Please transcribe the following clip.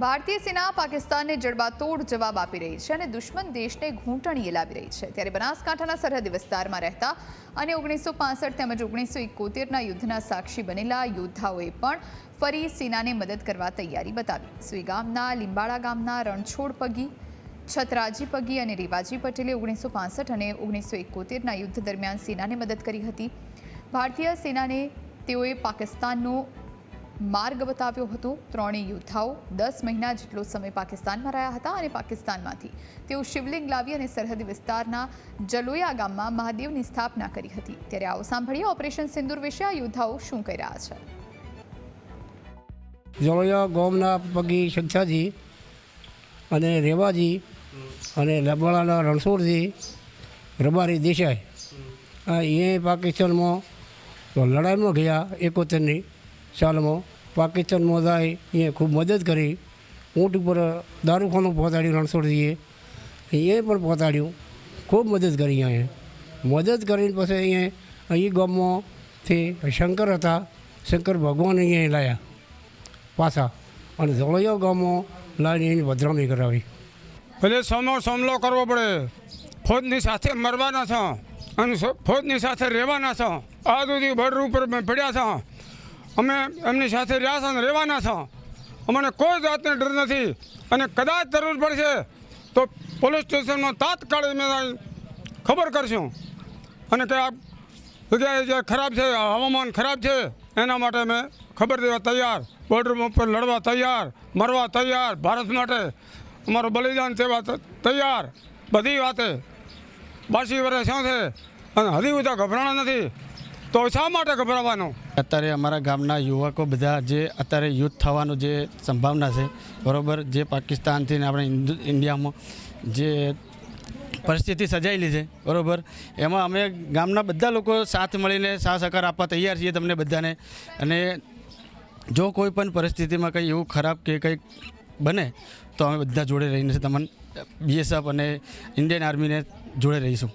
ભારતીય સેના પાકિસ્તાનને જડબાતોડ જવાબ આપી રહી છે અને દુશ્મન દેશને ઘૂંટણીએ લાવી રહી છે. ત્યારે બનાસકાંઠાના સરહદી વિસ્તારમાં રહેતા અને ઓગણીસો તેમજ ઓગણીસો એકોતેરના યુદ્ધના સાક્ષી બનેલા યોદ્ધાઓએ પણ ફરી સેનાને મદદ કરવા તૈયારી બતાવી. સુઈ ગામના, લીંબાળા ગામના, રણછોડ પગી, છતરાજી પગી અને રેવાજી પટેલે ઓગણીસો અને ઓગણીસો એકોતેરના યુદ્ધ દરમિયાન સેનાને મદદ કરી હતી. ભારતીય સેનાને તેઓએ પાકિસ્તાનનો માર્ગ બતાવ્યો હતો. ત્રણેય યોદ્ધાઓ દસ મહિના જેટલો સમય પાકિસ્તાનમાં રહ્યા હતા અને પાકિસ્તાનમાંથી તેઓ શિવલિંગ લાવી અને સરહદી વિસ્તારના જલોયા ગામમાં મહાદેવની સ્થાપના કરી હતી. ત્યારે આવો સાંભળીએ ઓપરેશન સિંદૂર વિશે આ યોદ્ધાઓ શું કહી રહ્યા છે. જલોયા ગામના પગી સંખ્યાજી અને રેવાજી અને લબાળાના રણછોડજી, રબારી દેસાઈ એ પાકિસ્તાનમાં લડાઈમાં ગયા એકોતેરની સાલમાં પાકિસ્તાનમાં જાય એ ખૂબ મદદ કરી. ઊંટ ઉપર દારૂખાનું પહોંચાડ્યું રણછોડજીએ. એ પણ પહોંચાડ્યું ખૂબ મદદ કરી અહીંયા. મદદ કરીને પછી અહીંયા અહીં ગામમાંથી શંકર હતા. શંકર ભગવાન અહીંયા લાયા પાછા. અને ધોળિયા ગામમાં લાવીને એની વધરામણી કરાવી. એટલે સમો સામલો કરવો પડે. ફોજની સાથે મરવાના છો. અને ફોજની સાથે રહેવાના છો. આ સુધી ભર ઉપર પડ્યા છો. અમે એમની સાથે રહ્યા છો અને રહેવાના છો. અમને કોઈ જાતનો ડર નથી. અને કદાચ જરૂર પડશે તો પોલીસ સ્ટેશનમાં તાત્કાલિક અમે ખબર કરશું. અને કે આ જગ્યાએ જે ખરાબ છે હવામાન ખરાબ છે, એના માટે અમે ખબર દેવા તૈયાર. બોર્ડર ઉપર લડવા તૈયાર, મરવા તૈયાર. ભારત માટે અમારું બલિદાન દેવા તૈયાર. બધી વાતે. બાસી વર્ષ શું છે અને હજી બધા ગભરાણા નથી. તો શા માટે ગભરાવાનું? અત્યારે અમારા ગામના યુવકો બધા જે અત્યારે યુદ્ધ થવાનું જે સંભાવના છે, બરાબર, જે પાકિસ્તાનથી આપણે ઇન્ડિયામાં જે પરિસ્થિતિ સજાયેલી છે, બરોબર, એમાં અમે ગામના બધા લોકો સાથ મળીને સાથ સહકાર આપવા તૈયાર છીએ તમને બધાને. અને જો કોઈ પણ પરિસ્થિતિમાં કંઈ એવું ખરાબ કે કંઈક બને, તો અમે બધા જોડે રહીને તમને બીએસએફ અને ઇન્ડિયન આર્મીને જોડે રહીશું.